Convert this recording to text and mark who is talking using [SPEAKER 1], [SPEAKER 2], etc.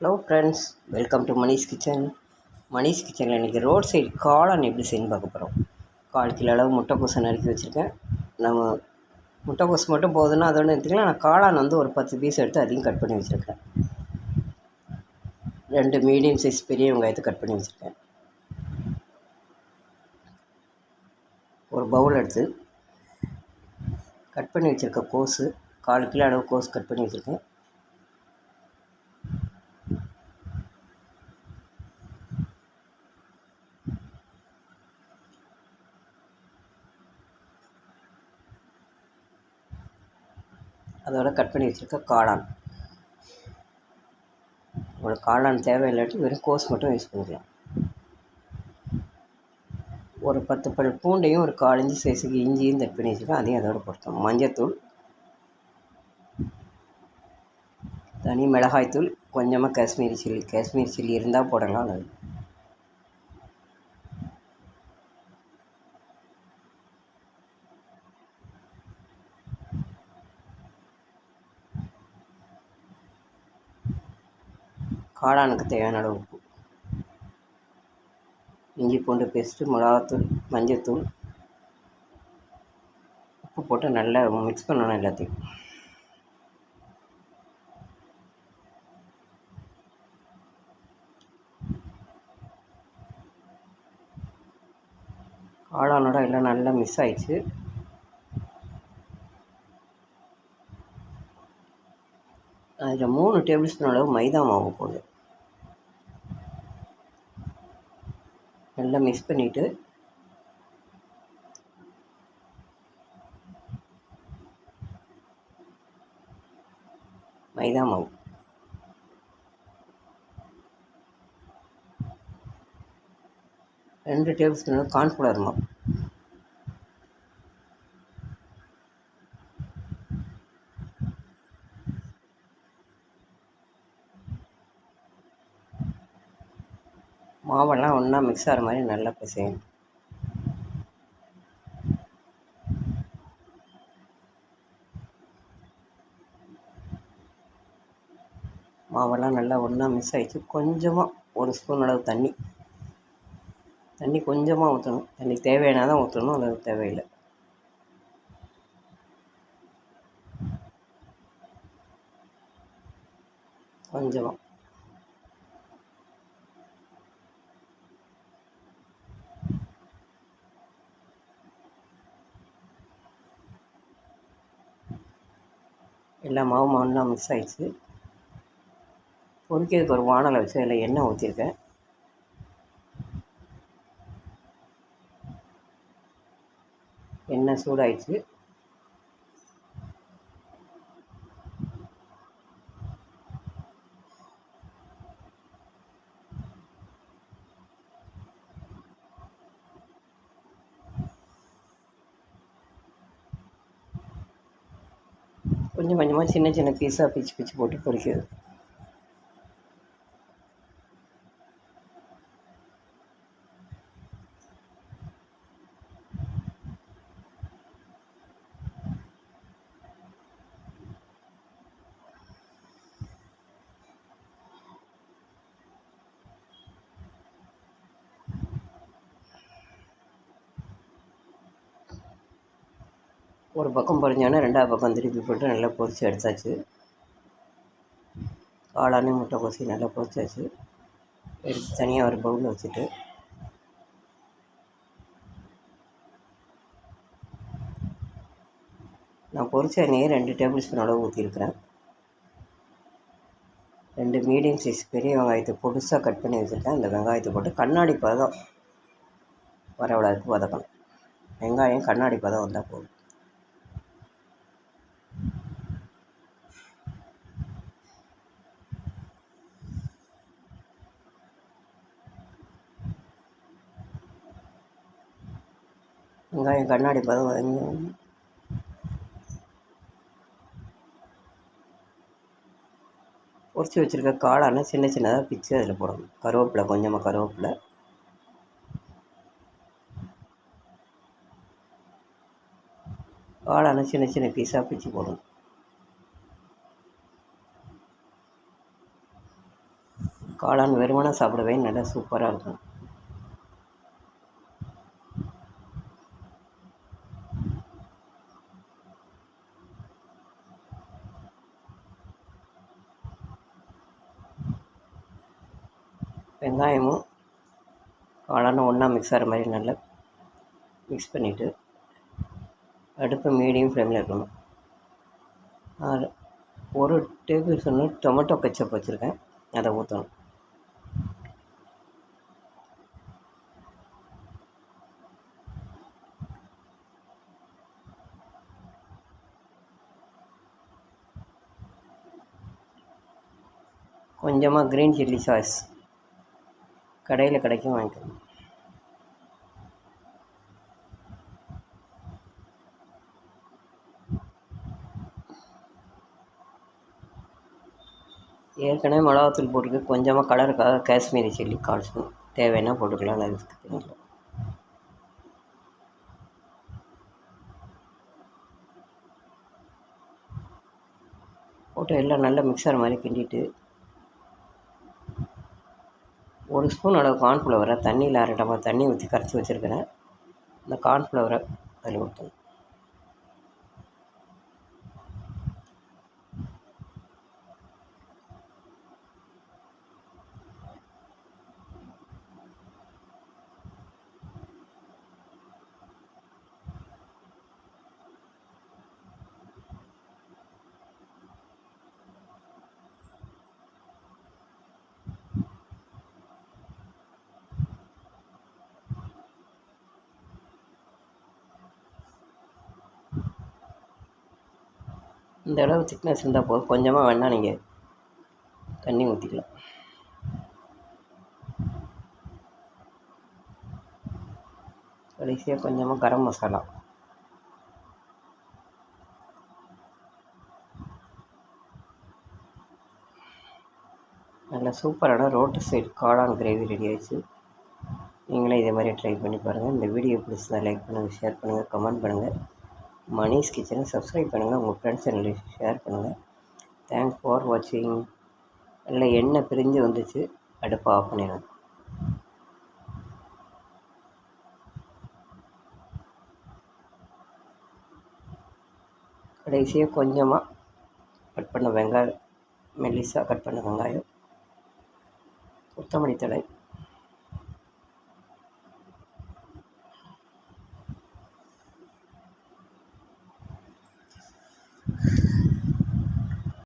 [SPEAKER 1] Hello friends welcome to Manish kitchen Manish கிச்சனில் இன்றைக்கி road side காளான் எப்படி செய்யணும் பார்க்க போகிறோம் கால் கிலோ அளவு முட்டைக்கோசை நறுக்கி வச்சுருக்கேன். நம்ம முட்டைக்கோஸ் மட்டும் போதுன்னா அதோட எடுத்துக்கலாம் நான் காளான் வந்து ஒரு பத்து பீஸ் எடுத்து அதையும் கட் பண்ணி வச்சுருக்கேன். ரெண்டு மீடியம் சைஸ் பெரிய வெங்காயத்தை கட் பண்ணி வச்சுருக்கேன். ஒரு பவுல் எடுத்து கட் பண்ணி வச்சுருக்க கோஸு கால் கிலோ அளவு கோஸ் கட் பண்ணி வச்சுருக்கேன். அதோட கட் பண்ணி வச்சுருக்க காளான். உங்களுக்கு காளான் தேவையில்லாட்டி வெறும் கோஸ் மட்டும் யூஸ் பண்ணிக்கலாம். ஒரு பத்து பல் பூண்டையும் ஒரு காலஞ்சு சைஸுக்கு இஞ்சியும் கட் பண்ணி வச்சுருக்கேன். அதையும் அதோட பொருத்தம் மஞ்சத்தூள் தனி மிளகாய்த்தூள் கொஞ்சமாக காஷ்மீரி சில்லி காஷ்மீரி சில்லி இருந்தால் போடலாம். நல்லது காளானுக்கு தேவையான அளவு உப்பு இஞ்சி பூண்டு பேஸ்ட்டு மிளகாத்தூள் மஞ்சத்தூள் உப்பு போட்டு நல்லா மிக்ஸ் பண்ணணும் எல்லாத்தையும். காளானோட எல்லாம் நல்லா மிஸ் ஆயிடுச்சு. அதில் மூணு டேபிள் ஸ்பூன் அளவு மைதா மாவு போடு. நல்லா மிக்ஸ் பண்ணிவிட்டு மைதா மாவு. ரெண்டு டேபிள் ஸ்பூன் கார்ன்ஃப்ளவர் மாவு. மாவெல்லாம் ஒன்றா மிக்ஸ் ஆகிற மாதிரி நல்லா பிசையணும் மாவெல்லாம் நல்லா ஒன்றா மிக்ஸ் ஆகிடுச்சு கொஞ்சமாக ஒரு ஸ்பூன் அளவு தண்ணி. தண்ணி கொஞ்சமாக ஊற்றணும் தண்ணி தேவையானா தான் ஊற்றணும் அது தேவையில்லை. கொஞ்சமாக எல்லா மாவு ஒன்றா மிக்ஸ் ஆகிடுச்சு பொரிக்கிறதுக்கு ஒரு வானலை வச்சு அதில் எண்ணெய் ஊற்றிருக்கேன் எண்ணெய் சூடாயிடுச்சு. கொஞ்சம் கொஞ்சமாக சின்ன சின்ன பீஸாக பிச்சு பிச்சு போட்டு பொரிக்கிறது ஒரு பக்கம் பொரிஞ்சோன்னே ரெண்டாவது பக்கம் திருப்பி போட்டு நல்லா பொரித்து எடுத்தாச்சு. காளானே முட்டை கொசி நல்லா பொரிச்சாச்சு எடுத்து தனியாக ஒரு பவுலில் வச்சுட்டு. நான் பொரிச்ச எண்ணெயை ரெண்டு டேபிள் ஸ்பூன் அளவு ஊற்றிருக்கிறேன் ரெண்டு மீடியம் சைஸ் பெரிய வெங்காயத்தை பொடுசாக கட் பண்ணி வச்சுருக்கேன். அந்த வெங்காயத்தை போட்டு கண்ணாடி பதம். வரவளவுக்கு வதக்கணும். வெங்காயம் கண்ணாடி பதம் வந்தால் போதும். வெங்காயம் கண்ணாடி பதம் வதங்கி பொரிச்சு வச்சுருக்க காளான சின்ன சின்னதாக பிச்சு அதில் போடணும். கருவேப்பிலை கொஞ்சமாக கருவேப்பிலை. காளான சின்ன சின்ன பீஸாக பிச்சு போடணும். காளான் வெறுமனாக சாப்பிடவே நல்லா சூப்பராக இருக்கும். வெங்காயமும் காளானும் ஒன்றா மிக்ஸ் ஆகிற மாதிரி நல்லா மிக்ஸ் பண்ணிவிட்டு அடுப்பு மீடியம் ஃப்ளேமில் இருக்கணும். ஒரு டேபிள் ஸ்பூன் டொமேட்டோ கச்சப் வச்சுருக்கேன். அதை ஊற்றணும் கொஞ்சமாக க்ரீன் சில்லி சாஸ் கடையில் கிடைக்கும் வாங்கிக்கணும் ஏற்கனவே மிளகாத்தூள் போட்டுருக்கு. கொஞ்சமாக கலருக்காக காஷ்மீரி சில்லி கால் ஸ்பூன். தேவைன்னா போட்டுக்கலாம் நல்லா இருக்குது போட்டு எல்லாம் நல்லா மிக்சர் மாதிரி கிண்டிட்டு ஒரு ஸ்பூன் அளவு கார்ன்ஃப்ளவரை தண்ணியில் அரை டம்ளர் தண்ணி ஊற்றி கரைச்சி வச்சுருக்கிறேன். இந்த கார்ன்ஃப்ளவரை அதில் ஊற்றணும் இந்த அளவு திக்னஸ் இருந்தால் போதும். கொஞ்சமாக வேணால் நீங்கள் தண்ணி ஊற்றிக்கலாம் கடைசியாக கொஞ்சமாக கரம் மசாலா. நல்ல சூப்பரான ரோட்டு சைடு காளான் கிரேவி ரெடி ஆயிடுச்சு. நீங்களே இதே மாதிரி ட்ரை பண்ணி பாருங்கள் இந்த வீடியோ பிடிச்சதா லைக் பண்ணுங்கள் ஷேர் பண்ணுங்கள் கமெண்ட் பண்ணுங்கள் மணிஸ் கிச்சனை சப்ஸ்கிரைப் பண்ணுங்கள் உங்கள் ஃப்ரெண்ட்ஸ் அண்ட் ஷேர் பண்ணுங்கள் தேங்க்ஸ் ஃபார் வாட்சிங் இல்லை எண்ணெய் பிரிஞ்சு வந்துச்சு. அடுப்பை ஆஃப் பண்ணிடுவேன் கடைசியாக கொஞ்சமாக கட் பண்ண வெங்காயம் மெல்லிஸாக கட் பண்ண வெங்காயம் கொத்தமல்லி தழை